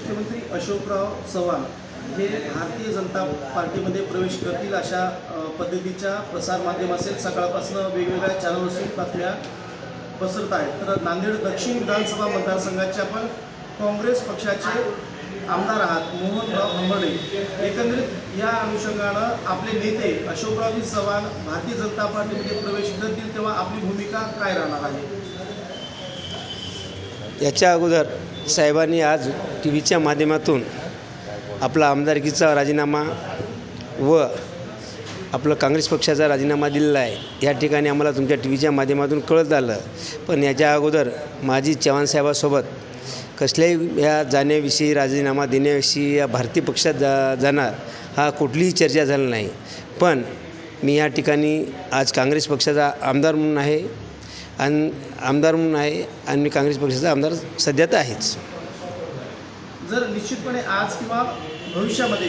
मुख्यमंत्री अशोकराव चव्हाण हे भारतीय जनता पार्टीमध्ये प्रवेश करतील अशा पद्धतीच्या प्रसारमाध्यम असेल. सकाळपासून वेगवेगळ्या चॅनलवरून बातम्या पसरत आहेत. तर नांदेड दक्षिण विधानसभा मतदारसंघाच्या पण काँग्रेस पक्षाचे आमदार आहात मोहनराव हंबर्डे एकंदरीत या अनुषंगानं आपले नेते अशोकरावजी चव्हाण भारतीय जनता पार्टीमध्ये प्रवेश करतील तेव्हा आपली भूमिका काय राहणार आहे? याच्या अगोदर साहेबांनी आज टी व्हीच्या माध्यमातून आपला आमदारकीचा राजीनामा व आपलं काँग्रेस पक्षाचा राजीनामा दिलेला आहे. या ठिकाणी आम्हाला तुमच्या टी व्हीच्या माध्यमातून कळत आलं. पण याच्या अगोदर माझी चव्हाणसाहेबासोबत कसल्याही या जाण्याविषयी राजीनामा देण्याविषयी या भारतीय पक्षात जा जाणार हा कुठलीही चर्चा झाली नाही. पण मी या ठिकाणी आज काँग्रेस पक्षाचा आमदार म्हणून आहे. आणि आमदार म्हणून आहे आणि मी काँग्रेस पक्षाचा आमदार सध्या तर आहेच. जर निश्चितपणे आज किंवा भविष्यामध्ये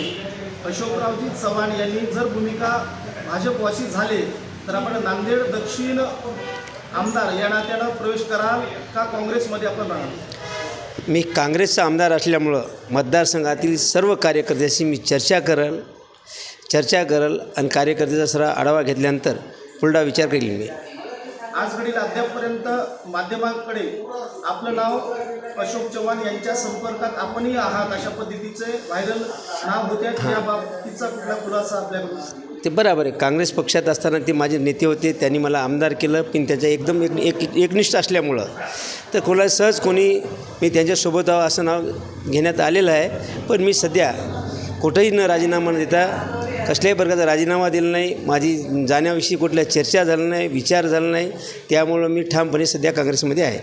अशोकरावजी चव्हाण यांनी जर भूमिका भाजपवाशी झाले तर आपण नांदेड दक्षिण आमदार या नात्यानं प्रवेश कराल का काँग्रेसमध्ये आपण राहाल मी काँग्रेसचा आमदार असल्यामुळं मतदारसंघातील सर्व कार्यकर्त्याशी मी चर्चा करल चर्चा करल आणि कार्यकर्त्याचा सर्व आढावा घेतल्यानंतर पुढला विचार करेल मी. आज घडील अद्यापपर्यंत माध्यमांकडे आपलं नाव अशोक चव्हाण यांच्या संपर्कात आपणही आहात अशा पद्धतीचे व्हायरल नाव होते या बाबतीचा कुठला खुलासा आपल्याकडून ते बरोबर आहे. काँग्रेस पक्षात असताना ते माझे नेते होते त्यांनी मला आमदार केलं पण त्याच्या एकदम एक एक एकनिष्ठ असल्यामुळं. तर कोणाला सहज कोणी मी त्यांच्यासोबत आहो असं नाव घेण्यात आलेलं आहे पण मी सध्या कुठंही न राजीनामा न देता कसल्याही प्रकारचा राजीनामा दिला नाही. माझी जाण्याविषयी कुठल्या चर्चा झाली नाही विचार झाला नाही. त्यामुळं मी ठामपणे सध्या काँग्रेसमध्ये आहे.